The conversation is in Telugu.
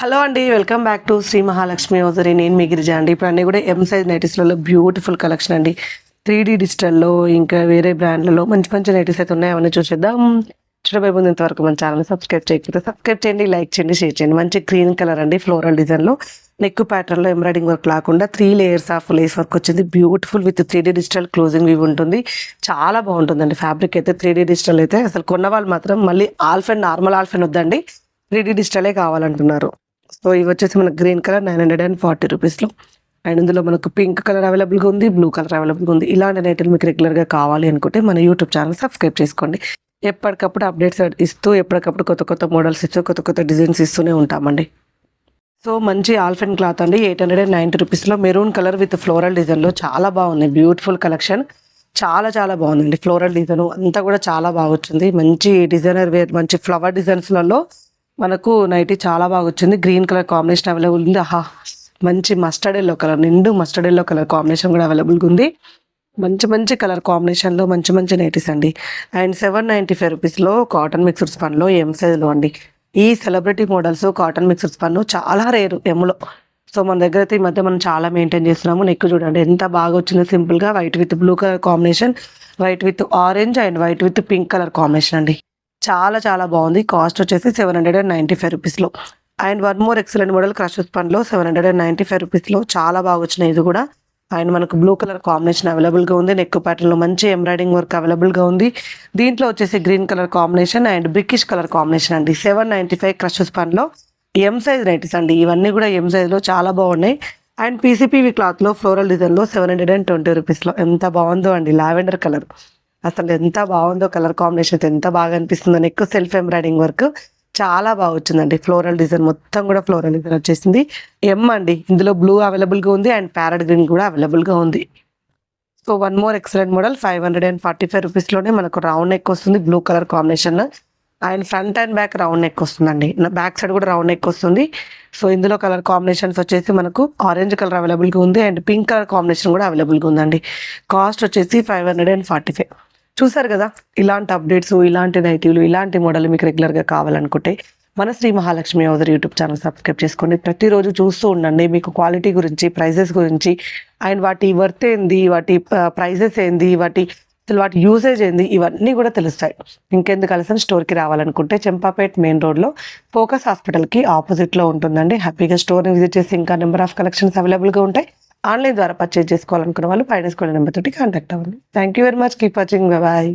హలో అండి welcome back to Shri Mahalakshmi hosiery నేను మీ గిరిజా అండి. ఇప్పుడు అన్నీ కూడా ఎం సైజ్ నైటీస్లలో బ్యూటిఫుల్ కలెక్షన్ అండి. త్రీ డీ డిజిటల్లో ఇంకా వేరే బ్రాండ్లలో మంచి మంచి నైటీస్ అయితే ఉన్నాయి. అవన్నీ చూసేద్దాం. చూడబోయే ముందు ఇంతవరకు మన ఛానల్ సబ్స్క్రైబ్ చేయకపోతే సబ్స్క్రైబ్ చేయండి లైక్ చేయండి షేర్ చేయండి. మంచి గ్రీన్ కలర్ అండి ఫ్లోరల్ డిజైన్లో నెక్ ప్యాటర్న్లో ఎంబ్రాయిడింగ్ వర్క్ లేకుండా three layers of lace work వచ్చింది. Beautiful with three D digital closing ఇవి ఉంటుంది. చాలా బాగుంటుందండి. ఫ్యాబ్రిక్ అయితే త్రీ డీ డిజిటల్ అయితే అసలు కొన్న వాళ్ళు మాత్రం మళ్ళీ ఆల్ఫెన్ నార్మల్ ఆల్ఫెన్ వద్దండి. త్రీ డీ డిజిటలే కావాలంటున్నారు. సో ఇవి వచ్చేసి మనకు green colour nine hundred and forty రూపీస్లో. అండ్ ఇందులో మనకు పింక్ కలర్ అవైలబుల్గా ఉంది బ్లూ కలర్ అవైలబుల్గా ఉంది. ఇలాంటి నైట్లు మీకు రెగ్యులర్గా కావాలి అనుకుంటే మన యూట్యూబ్ ఛానల్ సబ్స్క్రైబ్ చేసుకోండి. ఎప్పటికప్పుడు అప్డేట్స్ ఇస్తూ ఎప్పటికప్పుడు కొత్త కొత్త మోడల్స్ ఇస్తూ కొత్త కొత్త డిజైన్స్ ఇస్తూనే ఉంటామండి. సో మంచి ఆల్ఫెన్ క్లాత్ అండి ఎయిట్ హండ్రెడ్ అండ్ నైంటీ రూపీస్లో. మెరూన్ కలర్ విత్ ఫ్లోరల్ డిజైన్లో చాలా బాగుంది. Beautiful collection. చాలా చాలా బాగుందండి ఫ్లోరల్ డిజైన్. అంతా కూడా చాలా బాగా వచ్చింది. మంచి డిజైనర్ వేర్ మంచి ఫ్లవర్ డిజైన్స్లలో మనకు నైటీ చాలా బాగా వచ్చింది గ్రీన్ కలర్ కాంబినేషన్ అవైలబుల్ ఉంది. ఆహా మంచి మస్టర్డ్ ఎల్లో కలర్ నిండు మస్టర్డ్ ఎల్లో కలర్ కాంబినేషన్ కూడా అవైలబుల్గా ఉంది. మంచి మంచి కలర్ కాంబినేషన్లో మంచి మంచి నైటీస్ అండి. అండ్ సెవెన్ నైంటీ ఫైవ్ రూపీస్లో కాటన్ మిక్సర్స్ పన్లో ఎం సైజులో అండి. ఈ సెలబ్రిటీ మోడల్స్ కాటన్ మిక్సర్స్ పన్ను చాలా రేరు ఎమ్లో సో మన దగ్గర అయితే ఈ మధ్య మనం చాలా మెయింటైన్ చేస్తున్నాము. నెక్ చూడండి ఎంత బాగా వచ్చిందో సింపుల్గా white with blue colour combination white with orange and white with pink colour combination అండి. చాలా చాలా బాగుంది. కాస్ట్ వచ్చేసి seven hundred and ninety five రూపీస్లో. And one more excellent model crushes పన్లో seven hundred and ninety five రూపీస్లో. చాలా బాగా వచ్చినాయి ఇది కూడా. అండ్ మనకు బ్లూ కలర్ కాంబినేషన్ అవైలబుల్గా ఉంది. నెక్ ప్యాటర్న్లో మంచి ఎంబ్రాయిడింగ్ వర్క్ అవైలబుల్గా ఉంది. దీంట్లో వచ్చేసి green colour combination and brickish colour combination అండి. సెవెన్ నైంటీ ఫైవ్ క్రషెస్ పన్లో ఎం సైజ్ నైటీస్ అండి. ఇవన్నీ కూడా ఎం సైజ్లో చాలా బాగున్నాయి. అండ్ పీసీపీవి క్లాత్లో ఫ్లోరల్ డిజైన్లో సెవెన్ హండ్రెడ్ అండ్ ట్వంటీ రూపీస్లో. ఎంత బాగుందో అండి. Lavender colour. అసలు ఎంత బాగుందో కలర్ కాంబినేషన్ ఎంత బాగా అనిపిస్తుంది. అని ఎక్కువ సెల్ఫ్ ఎంబ్రాయిడింగ్ వర్క్ చాలా బాగా వచ్చిందండి. ఫ్లోరల్ డిజైన్ మొత్తం కూడా ఫ్లోరల్ డిజైన్ వచ్చేసింది. ఎమ్ అండి. ఇందులో బ్లూ అవైలబుల్గా ఉంది అండ్ ప్యారెట్ గ్రీన్ కూడా అవైలబుల్గా ఉంది. So one more excellent model five hundred and forty five రూపీస్లోనే మనకు రౌండ్ నెక్ వస్తుంది blue colour combination and front and back round neck వస్తుందండి. బ్యాక్ సైడ్ కూడా రౌండ్ నెక్ వస్తుంది. సో ఇందులో కలర్ కాంబినేషన్స్ వచ్చేసి మనకు ఆరెంజ్ కలర్ అవైలబుల్గా ఉంది అండ్ పింక్ కలర్ కాంబినేషన్ కూడా అవైలబుల్గా ఉందండి. కాస్ట్ వచ్చేసి five hundred and forty five చూసారు కదా ఇలాంటి అప్డేట్స్ ఇలాంటి నైటీలు ఇలాంటి మోడల్ మీకు రెగ్యులర్గా కావాలనుకుంటే మన శ్రీ మహాలక్ష్మి అవదర్ యూట్యూబ్ ఛానల్ సబ్స్క్రైబ్ చేసుకోండి. ప్రతిరోజు చూస్తూ ఉండండి మీకు క్వాలిటీ గురించి ప్రైజెస్ గురించి అండ్ వాటి వర్త్ ఏంది వాటి ప్రైజెస్ ఏంది వాటి అసలు వాటి యూసేజ్ ఏంది ఇవన్నీ కూడా తెలుస్తాయి. ఇంకెందుకు కలిసిన స్టోర్కి రావాలనుకుంటే చెంపాపేట్ మెయిన్ రోడ్లో ఫోకస్ హాస్పిటల్కి ఆపోజిట్లో ఉంటుందండి. హ్యాపీగా స్టోర్ని విజిట్ చేసి ఇంకా నెంబర్ ఆఫ్ కలెక్షన్స్ అవైలబుల్గా ఉంటాయి. ఆన్లైన్ ద్వారా పర్చేజ్ చేసుకోవాలనుకున్న వాళ్ళు పైన స్కూల్ నెంబర్ తోటి కాంటాక్ట్ అవ్వండి. Thank you very much keep watching bye